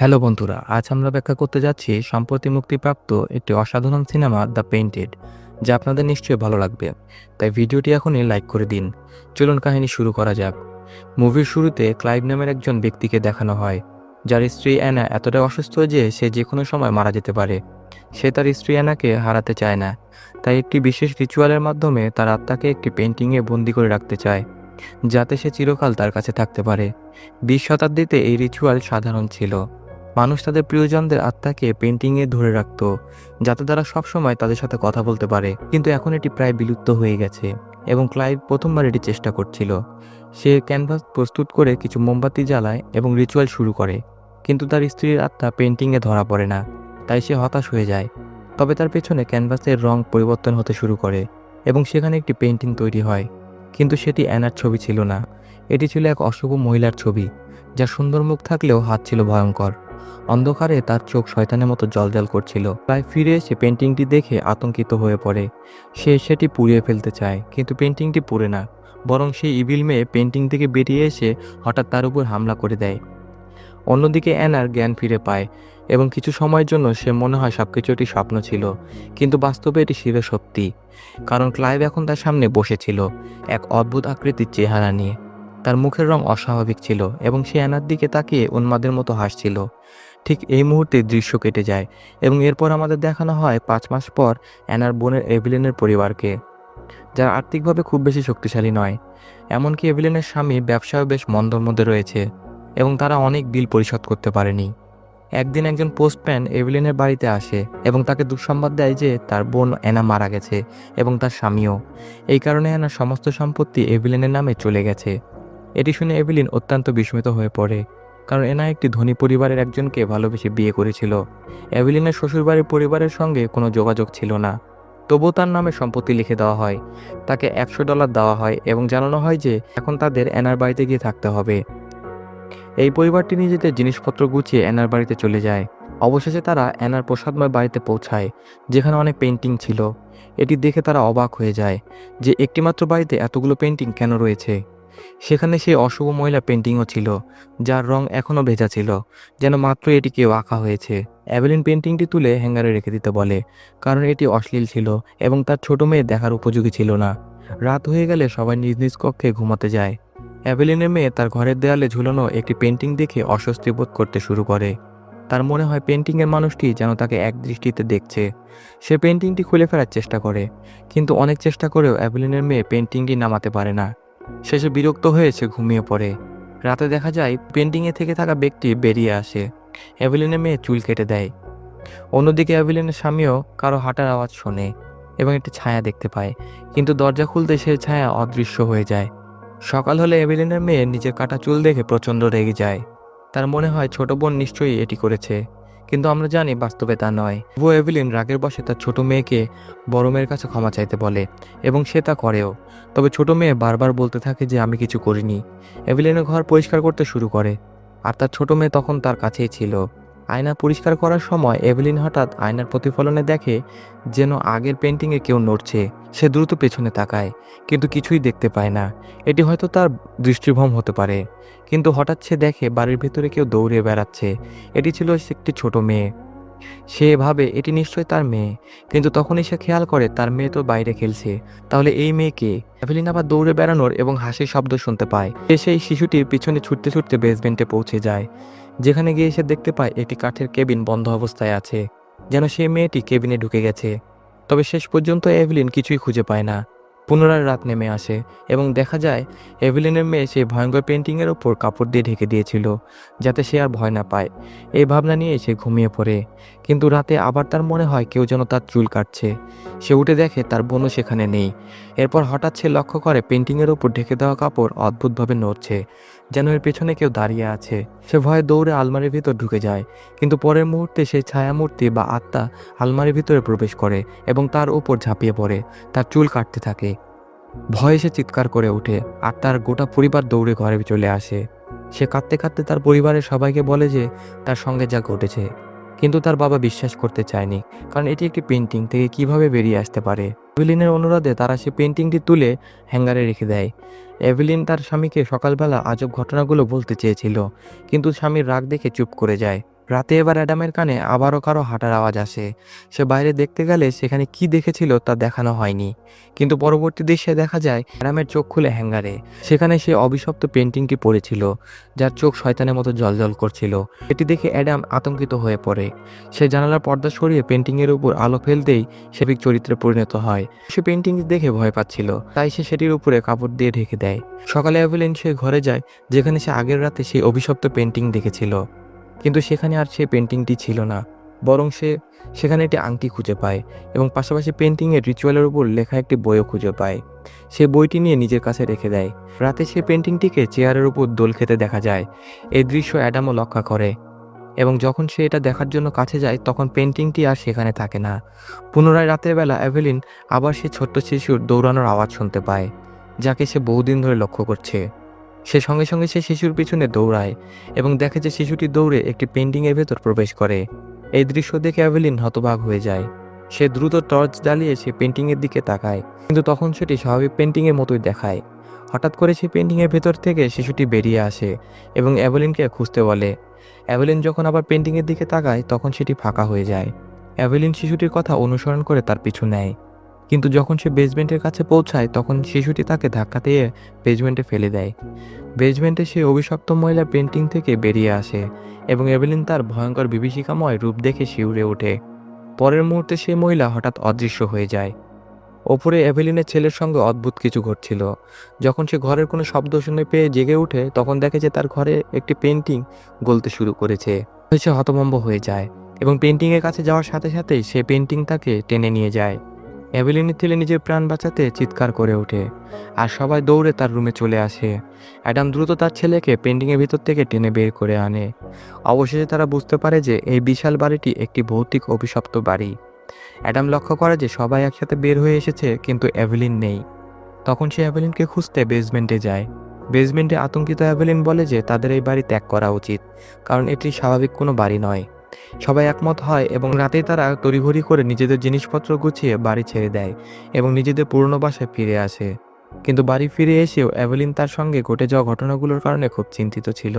Hello বন্ধুরা, আজ আমরা ব্যাখ্যা করতে যাচ্ছি সম্প্রতি মুক্তিপ্রাপ্ত একটি অসাধারণ সিনেমা দ্য পেইন্টেড, যা আপনাদের নিশ্চয়ই ভালো লাগবে। তাই ভিডিওটি এখনই লাইক করে দিন। চলুন কাহিনী শুরু করা যাক। মুভির শুরুতে ক্লাইভ নামের একজন ব্যক্তিকে দেখানো হয়, যার স্ত্রী অ্যানা এতটা অসুস্থ যে সে যে কোনো সময় মারা যেতে পারে। সে তার স্ত্রী অ্যানাকে হারাতে চায় না, তাই একটি বিশেষ রিচুয়ালের মাধ্যমে তার আত্মাকে একটি পেন্টিংয়ে বন্দি করে রাখতে চায়, যাতে সে চিরকাল তার কাছে থাকতে পারে। বিশ শতাব্দীতে এই রিচুয়াল সাধারণ ছিল। মানুষ তাদের প্রিয়জনদের আত্মাকে পেন্টিংয়ে ধরে রাখত, যাতে তারা সবসময় তাদের সাথে কথা বলতে পারে। কিন্তু এখন এটি প্রায় বিলুপ্ত হয়ে গেছে এবং ক্লাইভ প্রথমবার এটি চেষ্টা করছিল। সে ক্যানভাস প্রস্তুত করে কিছু মোমবাতি জ্বালায় এবং রিচুয়াল শুরু করে, কিন্তু তার স্ত্রীর আত্মা পেন্টিংয়ে ধরা পড়ে না, তাই সে হতাশ হয়ে যায়। তবে তার পেছনে ক্যানভাসের রং পরিবর্তন হতে শুরু করে এবং সেখানে একটি পেন্টিং তৈরি হয়, কিন্তু সেটি অ্যানার ছবি ছিল না। এটি ছিল এক অশুভ মহিলার ছবি যার সুন্দর মুখ থাকলেও হাত ছিল ভয়ঙ্কর। অন্ধকারে তার চোখ শয়তানের মতো জলজল করছিল। প্রায় ফিরে এসে পেন্টিংটি দেখে আতঙ্কিত হয়ে পড়ে। সে সেটি পুড়িয়ে ফেলতে চায়, কিন্তু পেন্টিংটি পুড়ে না। বরং সেই ইভিল মেয়ে পেন্টিং থেকে বেরিয়ে এসে হঠাৎ তার উপর হামলা করে দেয়। অন্যদিকে অ্যানার জ্ঞান ফিরে পায় এবং কিছু সময়ের জন্য সে মনে হয় সব কিছু একটি স্বপ্ন ছিল, কিন্তু বাস্তবে এটি ছিল সত্যি। কারণ ক্লাইভ এখন তার সামনে বসেছিল, এক অদ্ভুত আকৃতির চেহারা নিয়ে। তার মুখের রং অস্বাভাবিক ছিল এবং সে অ্যানার দিকে তাকিয়ে উন্মাদের মতো হাসছিল। ঠিক এই মুহূর্তে দৃশ্য কেটে যায় এবং এরপর আমাদের দেখানো হয় পাঁচ মাস পর অ্যানার বোনের এভিলেনের পরিবারকে, যারা আর্থিকভাবে খুব বেশি শক্তিশালী নয়। এমনকি এভিলেনের স্বামী ব্যবসায় বেশ মন্দর মধ্যে রয়েছে এবং তারা অনেক বিল পরিশোধ করতে পারেনি। একদিন একজন পোস্টম্যান এভিলেনের বাড়িতে আসে এবং তাকে দুঃসংবাদ দেয় যে তার বোন অ্যানা মারা গেছে এবং তার স্বামীও। এই কারণে অ্যানার সমস্ত সম্পত্তি এভিলেনের নামে চলে গেছে। এটি শুনে এভিলিন অত্যন্ত বিস্মিত হয়ে পড়ে, কারণ এনা একটি ধনী পরিবারের একজনকে ভালোবেসে বিয়ে করেছিল। এভিলিনের শ্বশুরবাড়ির পরিবারের সঙ্গে কোনো যোগাযোগ ছিল না। তবুও তার নামে সম্পত্তি লিখে দেওয়া হয়, তাকে একশো ডলার দেওয়া হয় এবং জানানো হয় যে এখন তাদের এনার বাড়িতে গিয়ে থাকতে হবে। এই পরিবারটি নিজেদের জিনিসপত্র গুছিয়ে এনার বাড়িতে চলে যায়। অবশেষে তারা এনার প্রসাদময় বাড়িতে পৌঁছায়, যেখানে অনেক পেন্টিং ছিল। এটি দেখে তারা অবাক হয়ে যায় যে একটিমাত্র বাড়িতে এতগুলো পেন্টিং কেন রয়েছে। সেখানে সেই অশুভ মহিলা পেন্টিংও ছিল, যার রং এখনও ভেজা ছিল, যেন মাত্র এটি কেউ আঁকা হয়েছে। অ্যাভেলিন পেন্টিংটি তুলে হ্যাঙ্গারে রেখে দিতে বলে, কারণ এটি অশ্লীল ছিল এবং তার ছোট মেয়ে দেখার উপযোগী ছিল না। রাত হয়ে গেলে সবাই নিজ নিজ কক্ষে ঘুমাতে যায়। অ্যাভেলিনের মেয়ে তার ঘরের দেয়ালে ঝুলানো একটি পেন্টিং দেখে অস্বস্তি বোধ করতে শুরু করে। তার মনে হয় পেন্টিংয়ের মানুষটি যেন তাকে এক দৃষ্টিতে দেখছে। সে পেন্টিংটি খুলে ফেলার চেষ্টা করে, কিন্তু অনেক চেষ্টা করেও অ্যাভেলিনের মেয়ে পেন্টিংটি নামাতে পারে না। শেষে বিরক্ত হয়েছে, ঘুমিয়ে পড়ে। রাতে দেখা যায়, পেন্টিংয়ে থেকে থাকা ব্যক্তি বেরিয়ে আসে। অ্যাভিলিনের মেয়ে চুল কেটে দেয়। অন্যদিকে অ্যাভিলিনের স্বামীও কারও হাঁটার আওয়াজ শোনে এবং একটি ছায়া দেখতে পায়, কিন্তু দরজা খুলতে সে ছায়া অদৃশ্য হয়ে যায়। সকাল হলে এভিলিনের মেয়ে নিজের কাটা চুল দেখে প্রচণ্ড রেগে যায়। তার মনে হয়, ছোট বোন নিশ্চয়ই এটি করেছে। কিন্তু আমরা জানি বাস্তবে তা নয়। ও এভেলিন রাগের বসে তার ছোট মেয়েকে বড় মেয়ের কাছে ক্ষমা চাইতে বলে এবং সে তা করেও। তবে ছোট মেয়ে বারবার বলতে থাকে যে, আমি কিছু করিনি। এভেলিনের ঘর পরিষ্কার করতে শুরু করে। আর তার ছোট মেয়ে তখন তার কাছেই ছিল। আয়না পরিষ্কার করার সময় এভেলিন হঠাৎ আয়নার প্রতিফলনে দেখে যেন আগের পেন্টিংয়ে কেউ নড়ছে। সে দ্রুত পেছনে তাকায়, কিন্তু কিছুই দেখতে পায় না। এটি হয়তো তার দৃষ্টিভ্রম হতে পারে, কিন্তু হঠাৎ সে দেখে বাড়ির ভেতরে কেউ দৌড়ে বেড়াচ্ছে। এটি ছিল একটি ছোট মেয়ে। সে ভাবে, এটি নিশ্চয়ই তার মেয়ে। কিন্তু তখনই সে খেয়াল করে, তার মেয়ে তো বাইরে খেলছে। তাহলে এই মেয়েকে এভেলিন আবার দৌড়ে বেড়ানোর এবং হাসির শব্দ শুনতে পায়। সে সেই শিশুটির পিছনে ছুটতে ছুটতে বেসমেন্টে পৌঁছে যায়। যেখানে গিয়ে সে দেখতে পায় একটি কাঠের কেবিন বন্ধ অবস্থায় আছে, যেন সেই মেয়েটি কেবিনে ঢুকে গেছে। তবে শেষ পর্যন্ত এভেলিন কিছুই খুঁজে পায় না। পুনরায় রাত নেমে আসে এবং দেখা যায়, এভেলিনের মেয়ে সেই ভয়ঙ্কর পেন্টিংয়ের ওপর কাপড় দিয়ে ঢেকে দিয়েছিল, যাতে সে আর ভয় না পায়। এই ভাবনা নিয়ে সে ঘুমিয়ে পড়ে। কিন্তু রাতে আবার তার মনে হয় কেউ যেন তার চুল কাটছে। সে উঠে দেখে তার বোনও সেখানে নেই। এরপর হঠাৎ সে লক্ষ্য করে পেন্টিংয়ের ওপর ঢেকে দেওয়া কাপড় অদ্ভুতভাবে নড়ছে। যেন এর পেছনে কেউ দাঁড়িয়ে আছে। সে ভয়ে দৌড়ে আলমারির ভিতর ঢুকে যায়, কিন্তু পরের মুহূর্তে সেই ছায়ামূর্তি বা আত্মা আলমারির ভিতরে প্রবেশ করে এবং তার উপর ঝাঁপিয়ে পড়ে, তার চুল কাটতে থাকে। ভয়ে সে চিৎকার করে ওঠে আর তার গোটা পরিবার দৌড়ে ঘরে চলে আসে। সে কাঁদতে কাঁদতে তার পরিবারের সবাইকে বলে যে, তার সঙ্গে যা ঘটেছে। কিন্তু তার বাবা বিশ্বাস করতে চায়নি, কারণ এটি একটি পেন্টিং থেকে কীভাবে বেরিয়ে আসতে পারে। এভেলিনের অনুরোধে তারা সে পেন্টিংটি তুলে হ্যাঙ্গারে রেখে দেয়। এভেলিন তার স্বামীকে সকালবেলা আজব ঘটনাগুলো বলতে চেয়েছিল, কিন্তু স্বামীর রাগ দেখে চুপ করে যায়। রাতে এবার অ্যাডামের কানে আবারও কারও হাঁটার আওয়াজ আসে। সে বাইরে দেখতে গেলে সেখানে কি দেখেছিল তা দেখানো হয়নি। কিন্তু পরবর্তী দৃশ্যে দেখা যায়, অ্যাডামের চোখ খুলে হ্যাঙ্গারে। সেখানে সে অভিশপ্ত পেন্টিংটি পড়েছিল, যার চোখ শয়তানের মতো জলজল করছিল। এটি দেখে অ্যাডাম আতঙ্কিত হয়ে পড়ে। সে জানালার পর্দা সরিয়ে পেন্টিংয়ের উপর আলো ফেলতেই সেবিক চরিত্রে পরিণত হয়। সে পেন্টিং দেখে ভয় পাচ্ছিল, তাই সে সেটির উপরে কাপড় দিয়ে ঢেকে দেয়। সকালে অ্যাভেলিন সে ঘরে যায়, যেখানে সে আগের রাতে সেই অভিশপ্ত পেন্টিং দেখেছিল। কিন্তু সেখানে আর সেই পেন্টিংটি ছিল না, বরং সে সেখানে একটি আংটি খুঁজে পায় এবং পাশাপাশি পেন্টিংয়ের রিচুয়ালের উপর লেখা একটি বইও খুঁজে পায়। সে বইটি নিয়ে নিজের কাছে রেখে দেয়। রাতে সে পেন্টিংটিকে চেয়ারের উপর দোল খেতে দেখা যায়। এই দৃশ্য অ্যাডামও লক্ষ্য করে এবং যখন সে এটা দেখার জন্য কাছে যায়, তখন পেন্টিংটি আর সেখানে থাকে না। পুনরায় রাতের বেলা অ্যাভেলিন আবার সে ছোট্ট শিশুর দৌড়ানোর আওয়াজ শুনতে পায়, যাকে সে বহুদিন ধরে লক্ষ্য করছে। সে সঙ্গে সঙ্গে সে শিশুর পিছনে দৌড়ায় এবং দেখে যে শিশুটি দৌড়ে একটি পেন্টিংয়ের ভেতর প্রবেশ করে। এই দৃশ্য দেখে অ্যাভেলিন হতবাক হয়ে যায়। সে দ্রুত টর্চ জ্বালিয়ে সে পেন্টিংয়ের দিকে তাকায়, কিন্তু তখন সেটি স্বাভাবিক পেন্টিংয়ের মতোই দেখায়। হঠাৎ করে সে পেন্টিংয়ের ভেতর থেকে শিশুটি বেরিয়ে আসে এবং অ্যাভেলিনকে খুঁজতে বলে। অ্যাভেলিন যখন আবার পেন্টিংয়ের দিকে তাকায়, তখন সেটি ফাঁকা হয়ে যায়। অ্যাভেলিন শিশুটির কথা অনুসরণ করে তার পিছু নেয়। কিন্তু যখন সে বেসমেন্টের কাছে পৌঁছায়, তখন শিশুটি তাকে ধাক্কা দিয়ে বেসমেন্টে ফেলে দেয়। বেসমেন্টে সে অভিশপ্ত মহিলা পেন্টিং থেকে বেরিয়ে আসে এবং এভেলিন তার ভয়ঙ্কর বিভীষিকাময় রূপ দেখে শিউরে ওঠে। পরের মুহূর্তে সেই মহিলা হঠাৎ অদৃশ্য হয়ে যায়। ওপরে এভেলিনের ছেলের সঙ্গে অদ্ভুত কিছু ঘটছিল। যখন সে ঘরের কোনো শব্দ শুনে পেয়ে জেগে ওঠে তখন দেখে যে তার ঘরে একটি পেন্টিং গলতে শুরু করেছে। সে হতভম্ব হয়ে যায় এবং পেন্টিংয়ের কাছে যাওয়ার সাথে সাথেই সে পেন্টিং তাকে টেনে নিয়ে যায়। অ্যাভেলিনের ছেলে নিজের প্রাণ বাঁচাতে চিৎকার করে ওঠে আর সবাই দৌড়ে তার রুমে চলে আসে। অ্যাডাম দ্রুত তার ছেলেকে পেন্টিংয়ের ভিতর থেকে টেনে বের করে আনে। অবশেষে তারা বুঝতে পারে যে এই বিশাল বাড়িটি একটি ভৌতিক অভিশপ্ত বাড়ি। অ্যাডাম লক্ষ্য করে যে সবাই একসাথে বের হয়ে এসেছে, কিন্তু অ্যাভেলিন নেই। তখন সে অ্যাভেলিনকে খুঁজতে বেসমেন্টে যায়। বেসমেন্টে আতঙ্কিত অ্যাভেলিন বলে যে তাদের এই বাড়ি ত্যাগ করা উচিত, কারণ এটি স্বাভাবিক কোনো বাড়ি নয়। সবাই একমত হয় এবং রাতে তারা তড়িঘড়ি করে নিজেদের জিনিসপত্র গুছিয়ে বাড়ি ছেড়ে দেয় এবং নিজেদের পুরনো বাসায় ফিরে আসে। কিন্তু বাড়ি ফিরে এসেও অ্যাভেলিন তার সঙ্গে ঘটে যাওয়া ঘটনাগুলোর কারণে খুব চিন্তিত ছিল।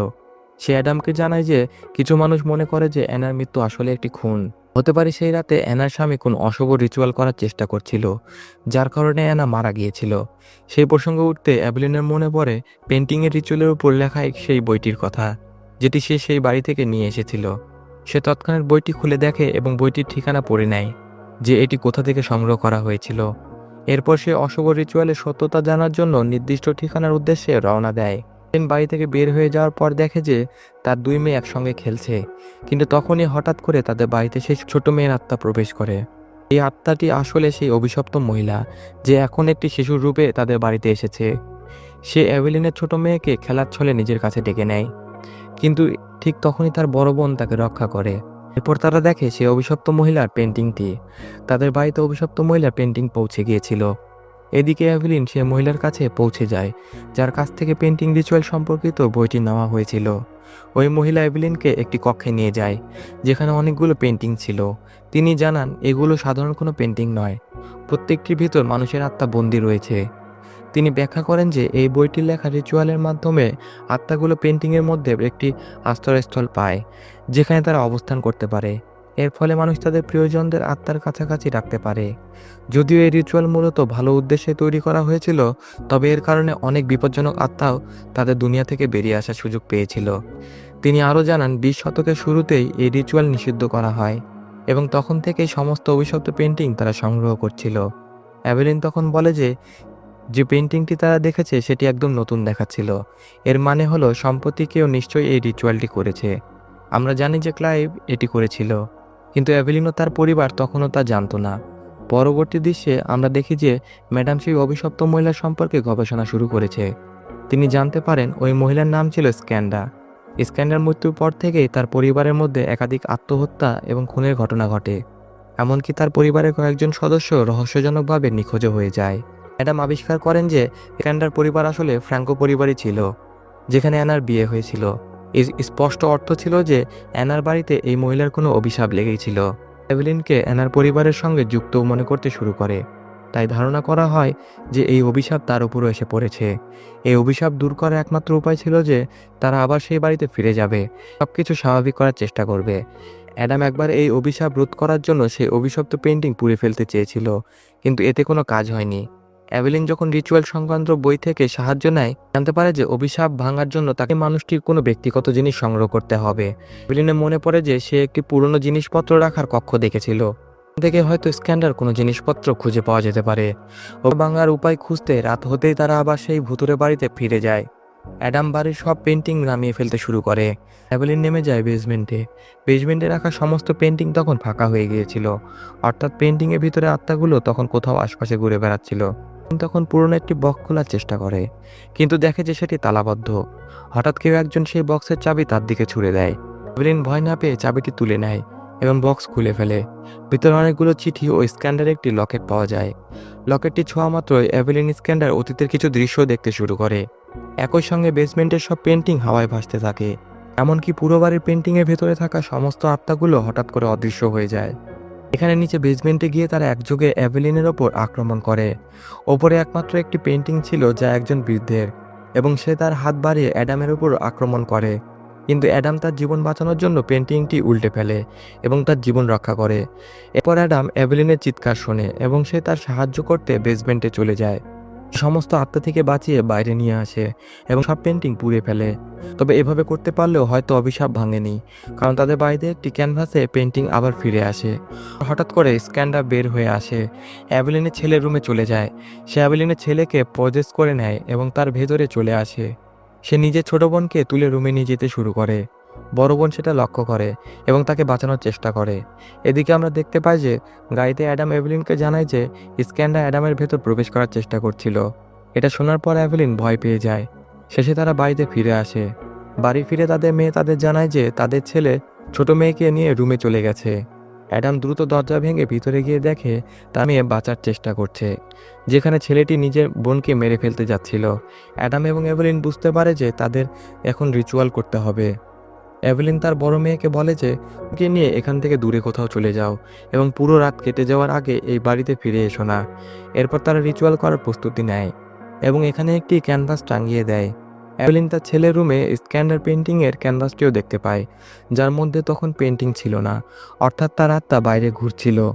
সে অ্যাডামকে জানায় যে কিছু মানুষ মনে করে যে অ্যানার মৃত্যু আসলে একটি খুন। হতে পারে সেই রাতে অ্যানার স্বামী কোন অশুভ রিচুয়াল করার চেষ্টা করছিল, যার কারণে অ্যানা মারা গিয়েছিল। সেই প্রসঙ্গে উঠতে অ্যাভেলিনের মনে পড়ে পেন্টিংয়ের রিচুয়ালের উপর লেখা সেই বইটির কথা, যেটি সে সেই বাড়ি থেকে নিয়ে এসেছিল। সে তৎক্ষণাৎ বইটি খুলে দেখে এবং বইটির ঠিকানা পড়ে নেয়, যে এটি কোথা থেকে সংগ্রহ করা হয়েছিল। এরপর সে অশুভ রিচুয়ালের সত্যতা জানার জন্য নির্দিষ্ট ঠিকানার উদ্দেশ্যে রওনা দেয়। সেন বাড়ি থেকে বের হয়ে যাওয়ার পর দেখে যে তার দুই মেয়ে একসঙ্গে খেলছে, কিন্তু তখনই হঠাৎ করে তাদের বাড়িতে সেই ছোট মেয়ের আত্মা প্রবেশ করে। এই আত্মাটি আসলে সেই অভিশপ্ত মহিলা, যে এখন একটি শিশুর রূপে তাদের বাড়িতে এসেছে। সে অ্যাভেলিনের ছোট মেয়েকে খেলার ছলে নিজের কাছে ডেকে নেয়। কিন্তু ঠিক তখনই তার বড় বোন তাকে রক্ষা করে। এরপর তারা দেখে সে অভিশপ্ত মহিলার পেন্টিংটি। তাদের বাড়িতে অভিশপ্ত মহিলার পেন্টিং পৌঁছে গিয়েছিল। এদিকে অ্যাভেলিন সে মহিলার কাছে পৌঁছে যায়, যার কাছ থেকে পেন্টিং রিচুয়াল সম্পর্কিত বইটি নেওয়া হয়েছিল। ওই মহিলা অ্যাভেলিনকে একটি কক্ষে নিয়ে যায়, যেখানে অনেকগুলো পেন্টিং ছিল। তিনি জানান, এগুলো সাধারণ কোনো পেন্টিং নয়। প্রত্যেকটির ভিতর মানুষের আত্মা বন্দী রয়েছে। তিনি ব্যাখ্যা করেন যে এই বইটির লেখা রিচুয়ালের মাধ্যমে আত্মাগুলো পেন্টিংয়ের মধ্যে একটি আশ্রয়স্থল পায়, যেখানে তারা অবস্থান করতে পারে। এর ফলে মানুষ তাদের প্রিয়জনদের আত্মার কাছাকাছি রাখতে পারে। যদিও এই রিচুয়াল মূলত ভালো উদ্দেশ্যে তৈরি করা হয়েছিল, তবে এর কারণে অনেক বিপজ্জনক আত্মাও তাদের দুনিয়া থেকে বেরিয়ে আসার সুযোগ পেয়েছিল। তিনি আরও জানান, বিশ শতকের শুরুতেই এই রিচুয়াল নিষিদ্ধ করা হয়, এবং তখন থেকেই সমস্ত অভিশপ্ত পেন্টিং তারা সংগ্রহ করছিল। অ্যাভেলিন তখন বলে যে যে পেন্টিংটি তারা দেখেছে সেটি একদম নতুন দেখাচ্ছিল। এর মানে হলো সম্প্রতি কেউ নিশ্চয়ই এই রিচুয়ালটি করেছে। আমরা জানি যে ক্লাইভ এটি করেছিল, কিন্তু অ্যাভেলিনও তার পরিবার তখনও তা জানতো না। পরবর্তী দৃশ্যে আমরা দেখি যে ম্যাডাম সেই অভিশপ্ত মহিলা সম্পর্কে গবেষণা শুরু করেছে। তিনি জানতে পারেন ওই মহিলার নাম ছিল স্ক্যান্ডা। স্ক্যান্ডার মৃত্যুর পর থেকেই তার পরিবারের মধ্যে একাধিক আত্মহত্যা এবং খুনের ঘটনা ঘটে। এমনকি তার পরিবারের কয়েকজন সদস্য রহস্যজনকভাবে নিখোঁজ হয়ে যায়। ম্যাডাম আবিষ্কার করেন যে স্ক্যান্ডার পরিবার আসলে ফ্র্যাঙ্কো পরিবারই ছিল, যেখানে অ্যানার বিয়ে হয়েছিল। এর স্পষ্ট অর্থ ছিল যে অ্যানার বাড়িতে এই মহিলার কোনো অভিশাপ লেগেই ছিল এভেলিনকে অ্যানার পরিবারের সঙ্গে যুক্ত মনে করতে শুরু করে। তাই ধারণা করা হয় যে এই অভিশাপ তার উপরও এসে পড়েছে। এই অভিশাপ দূর করার একমাত্র উপায় ছিল যে তারা আবার সেই বাড়িতে ফিরে যাবে। সব কিছু স্বাভাবিক করার চেষ্টা করবে। অ্যাডাম একবার এই অভিশাপ রোধ করার জন্য সেই অভিশপ্ত পেন্টিং পুড়ে ফেলতে চেয়েছিল, কিন্তু এতে কোনো কাজ হয়নি। অ্যাভেলিন যখন রিচুয়াল সংক্রান্ত বই থেকে সাহায্য নেয়, জানতে পারে যে অভিশাপ ভাঙার জন্য তাকে মানুষটির কোনো ব্যক্তিগত জিনিস সংগ্রহ করতে হবে। অ্যাভেলিনের মনে পড়ে যে সে একটি পুরনো জিনিসপত্র রাখার কক্ষ দেখেছিল। থেকে হয়তো স্ক্যান্ডার কোনো জিনিসপত্র খুঁজে পাওয়া যেতে পারে। ও ভাঙার উপায় খুঁজতে রাত হতেই তারা আবার সেই ভুতুরে বাড়িতে ফিরে যায়। অ্যাডাম বাড়ির সব পেন্টিং নামিয়ে ফেলতে শুরু করে। অ্যাভেলিন নেমে যায় বেসমেন্টে। বেসমেন্টে রাখা সমস্ত পেন্টিং তখন ফাঁকা হয়ে গিয়েছিল। অর্থাৎ পেন্টিংয়ের ভিতরে আত্মাগুলো তখন কোথাও আশপাশে ঘুরে বেড়াচ্ছিল। তখন পুরনো একটি বক্স খোলার চেষ্টা করে, কিন্তু দেখে যে সেটি তালাবদ্ধ। হঠাৎ কেউ একজন সেই বক্সের চাবি তার দিকে ছুড়ে দেয়। এভেলিন ভয় না পেয়ে চাবিটি তুলে নেয় এবং বক্স খুলে ফেলে। ভিতরে অনেকগুলো চিঠি ও স্ক্যান্ডার একটি লকেট পাওয়া যায়। লকেটটি ছোঁয়া মাত্রই এভেলিন স্ক্যান্ডার অতীতের কিছু দৃশ্য দেখতে শুরু করে। একই সঙ্গে বেসমেন্টের সব পেন্টিং হাওয়ায় ভাসতে থাকে। এমনকি পুরো বাড়ির পেন্টিংয়ের ভেতরে থাকা সমস্ত আত্মাগুলো হঠাৎ করে অদৃশ্য হয়ে যায়। এখানে নিচে বেসমেন্টে গিয়ে তারা একযোগে অ্যাভেলিনের ওপর আক্রমণ করে। ওপরে একমাত্র একটি পেন্টিং ছিল যা একজন বৃদ্ধের, এবং সে তার হাত বাড়িয়ে অ্যাডামের উপর আক্রমণ করে। কিন্তু অ্যাডাম তার জীবন বাঁচানোর জন্য পেন্টিংটি উল্টে ফেলে এবং তার জীবন রক্ষা করে। এরপর অ্যাডাম অ্যাভেলিনের চিৎকার শোনে এবং সে তার সাহায্য করতে বেসমেন্টে চলে যায়। সমস্ত আত্মা থেকে বাঁচিয়ে বাইরে নিয়ে আসে এবং সব পেন্টিং পুড়ে ফেলে। তবে এভাবে করতে পারলেও হয়তো অভিশাপ ভাঙেনি, কারণ তাদের বাড়িতে একটি ক্যানভাসে পেন্টিং আবার ফিরে আসে। হঠাৎ করে স্ক্যান্ডার বের হয়ে আসে। অ্যাভেলিনের ছেলের রুমে চলে যায়। সে অ্যাভেলিনের ছেলেকে পজেস করে নেয় এবং তার ভেতরে চলে আসে। সে নিজের ছোট বোনকে তুলে রুমে নিয়ে যেতে শুরু করে। বড় বোন সেটা লক্ষ্য করে এবং তাকে বাঁচানোর চেষ্টা করে। এদিকে আমরা দেখতে পাই যে, গাড়িতে অ্যাডাম এভেলিনকে জানায় যে স্ক্যান্ডা অ্যাডামের ভেতর প্রবেশ করার চেষ্টা করছিল। এটা শোনার পর অ্যাভেলিন ভয় পেয়ে যায়। শেষে তারা বাড়িতে ফিরে আসে। বাড়ি ফিরে তাদের মেয়ে তাদের জানায় যে, তাদের ছেলে ছোট মেয়েকে নিয়ে রুমে চলে গেছে। অ্যাডাম দ্রুত দরজা ভেঙে ভিতরে গিয়ে দেখে, তার মেয়ে বাঁচার চেষ্টা করছে, যেখানে ছেলেটি নিজের বোনকে মেরে ফেলতে যাচ্ছিল। অ্যাডাম এবং এভেলিন বুঝতে পারে যে, তাদের এখন রিচুয়াল করতে হবে। এভেলিন তার বড় মেয়েকে বলে যে, ওকে নিয়ে এখান থেকে দূরে কোথাও চলে যাও এবং পুরো রাত কেটে যাওয়ার আগে এই বাড়িতে ফিরে এসো না। এরপর তারা রিচুয়াল করার প্রস্তুতি নেয় এবং এখানে একটি ক্যানভাস টাঙিয়ে দেয়। অ্যাভেলিন তার ছেলের রুমে স্ক্যান্ডার পেন্টিংয়ের ক্যানভাসটিও দেখতে পায়, যার মধ্যে তখন পেন্টিং ছিল না, অর্থাৎ তার আত্মা বাইরে ঘুরছিল।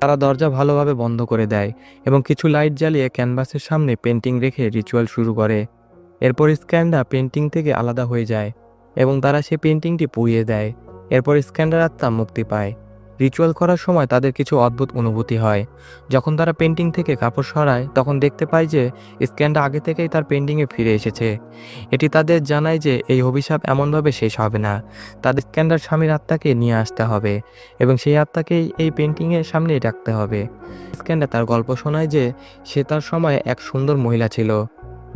তারা দরজা ভালোভাবে বন্ধ করে দেয় এবং কিছু লাইট জ্বালিয়ে ক্যানভাসের সামনে পেন্টিং রেখে রিচুয়াল শুরু করে। এরপর স্ক্যান্ডার পেন্টিং থেকে আলাদা হয়ে যায়। এবং তারা সে পেন্টিংটি পুড়িয়ে দেয়। এরপর স্ক্যান্ডার আত্মা মুক্তি পায়। রিচুয়াল করার সময় তাদের কিছু অদ্ভুত অনুভূতি হয়। যখন তারা পেন্টিং থেকে কাপড় সরায়, তখন দেখতে পায় যে স্ক্যান্ডা আগে থেকেই তার পেন্টিংয়ে ফিরে এসেছে। এটি তাদের জানায় যে এই অভিশাপ এমনভাবে শেষ হবে না। তাদের স্ক্যান্ডার স্বামীর আত্মাকে নিয়ে আসতে হবে এবং সেই আত্মাকেই এই পেন্টিংয়ের সামনেই রাখতে হবে। স্ক্যান্ডার তার গল্প শোনায় যে সে তার সময় এক সুন্দর মহিলা ছিল।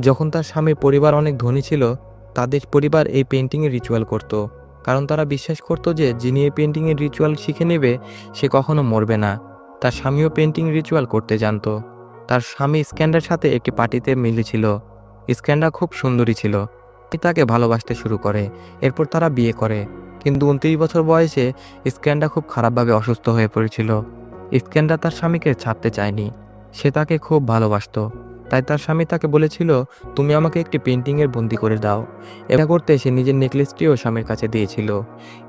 যখন তার স্বামীর পরিবার অনেক ধনী ছিল তাদের পরিবার এই পেন্টিংয়ের রিচুয়াল করত। কারণ তারা বিশ্বাস করতো যে, যিনি এই পেন্টিংয়ের রিচুয়াল শিখে নেবে, সে কখনো মরবে না। তার স্বামীও পেন্টিং রিচুয়াল করতে জানত। তার স্বামী স্ক্যান্ডার সাথে একটি পার্টিতে মিলেছিল। স্ক্যান্ডার খুব সুন্দরী ছিল। তাকে ভালোবাসতে শুরু করে। এরপর তারা বিয়ে করে। কিন্তু উনত্রিশ বছর বয়সে স্ক্যান্ডা খুব খারাপভাবে অসুস্থ হয়ে পড়েছিল। স্ক্যান্ডা তার স্বামীকে ছাড়তে চায়নি। সে তাকে খুব ভালোবাসতো। তাই তার স্বামী তাকে বলেছিল, তুমি আমাকে একটি পেন্টিংয়ের বন্দি করে দাও। এটা করতে সে নিজের নেকলেসটিও স্বামীর কাছে দিয়েছিল।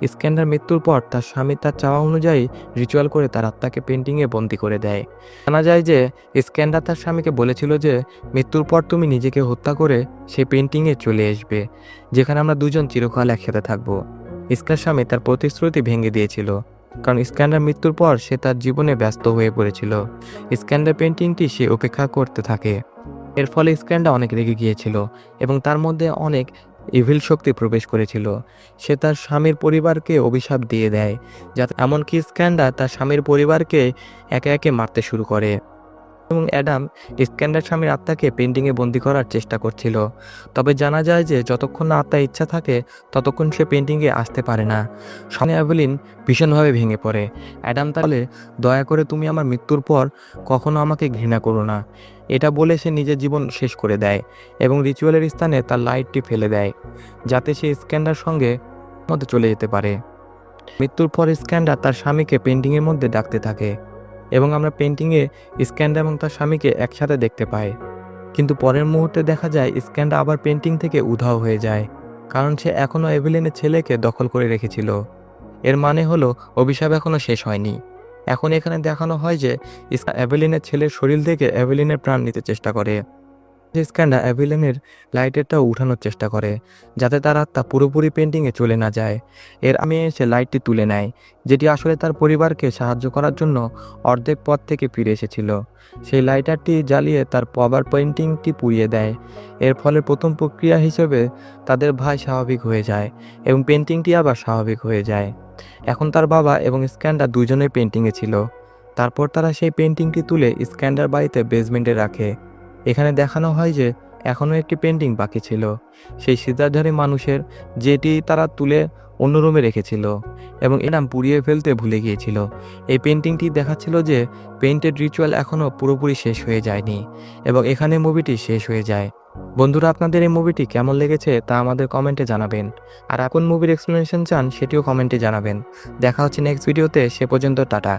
স্ক্যান্ডার মৃত্যুর পর তার স্বামী তার চাওয়া অনুযায়ী রিচুয়াল করে তার আত্মাকে পেন্টিংয়ে বন্দি করে দেয়। জানা যায় যে স্ক্যান্ডার তার স্বামীকে বলেছিল যে, মৃত্যুর পর তুমি নিজেকে হত্যা করে সেই পেন্টিংয়ে চলে আসবে, যেখানে আমরা দুজন চিরকাল একসাথে থাকব। ইস্কার স্বামী তার প্রতিশ্রুতি ভেঙে দিয়েছিল। কারণ স্ক্যান্ডার মৃত্যুর পর সে তার জীবনে ব্যস্ত হয়ে পড়েছিল। স্ক্যান্ডার পেন্টিংটি সে উপেক্ষা করতে থাকে। এর ফলে স্ক্যান্ডার অনেক রেগে গিয়েছিল এবং তার মধ্যে অনেক ইভিল শক্তি প্রবেশ করেছিল। সে তার স্বামীর পরিবারকে অভিশাপ দিয়ে দেয়, যাতে এমনকি স্ক্যান্ডার তার স্বামীর পরিবারকে একে একে মারতে শুরু করে। এবং অ্যাডাম স্ক্যান্ডার স্বামীর আত্মাকে পেন্টিংয়ে বন্দি করার চেষ্টা করছিল। তবে জানা যায় যে যতক্ষণ না আত্মার ইচ্ছা থাকে, ততক্ষণ সে পেন্টিংয়ে আসতে পারে না। সামনে অ্যাভেলিন ভীষণভাবে ভেঙে পড়ে। অ্যাডাম তাহলে দয়া করে তুমি আমার মৃত্যুর পর কখনো আমাকে ঘৃণা করো না। এটা বলে সে নিজের জীবন শেষ করে দেয় এবং রিচুয়ালের স্থানে তার লাইটটি ফেলে দেয়, যাতে সে স্ক্যান্ডার সঙ্গে মধ্যে চলে যেতে পারে। মৃত্যুর পর স্ক্যান্ডার তার স্বামীকে পেন্টিংয়ের মধ্যে ডাকতে থাকে। এবং আমরা পেন্টিংয়ে স্ক্যান্ডা এবং তার স্বামীকে একসাথে দেখতে পাই। কিন্তু পরের মুহূর্তে দেখা যায় স্ক্যান্ডা আবার পেন্টিং থেকে উধাও হয়ে যায়, কারণ সে এখনও এভেলিনের ছেলেকে দখল করে রেখেছিল। এর মানে হলো, অভিশাপ এখনও শেষ হয়নি। এখন এখানে দেখানো হয় যে এভেলিনের ছেলের শরীর থেকে অ্যাভেলিনের প্রাণ নিতে চেষ্টা করে। স্ক্যান্ডা অ্যাভেলিনের লাইটেরটাও উঠানোর চেষ্টা করে, যাতে তার আত্মা পুরোপুরি পেন্টিংয়ে চলে না যায়। এর আমি এসে লাইটটি তুলে নেয়, যেটি আসলে তার পরিবারকে সাহায্য করার জন্য অর্ধেক পথ থেকে ফিরে এসেছিল। সেই লাইটারটি জ্বালিয়ে তার পাওয়ার পেন্টিংটি পুড়িয়ে দেয়। এর ফলে প্রথম প্রক্রিয়া হিসেবে তাদের ভাই স্বাভাবিক হয়ে যায় এবং পেন্টিংটি আবার স্বাভাবিক হয়ে যায়। এখন তার বাবা এবং স্ক্যান্ডার দুজনেই পেন্টিংয়ে ছিল। তারপর তারা সেই পেন্টিংটি তুলে স্ক্যান্ডার বাড়িতে বেসমেন্টে রাখে। এখানে দেখানো হয় যে এখনও একটি পেন্টিং বাকি ছিল। সেই সিদ্ধার্ধারী মানুষের যেটি তারা তুলে অন্য রুমে রেখেছিল এবং এনাম পুড়িয়ে ফেলতে ভুলে গিয়েছিল। এই পেন্টিংটি দেখাচ্ছিল যে পেন্টেড রিচুয়াল এখনও পুরোপুরি শেষ হয়ে যায়নি এবং এখানে মুভিটি শেষ হয়ে যায়। বন্ধুরা, আপনাদের এই মুভিটি কেমন লেগেছে তা আমাদের কমেন্টে জানাবেন। আর কোন মুভির এক্সপ্লেনেশন চান সেটিও কমেন্টে জানাবেন। দেখা হচ্ছে নেক্সট ভিডিওতে সে পর্যন্ত টাটা।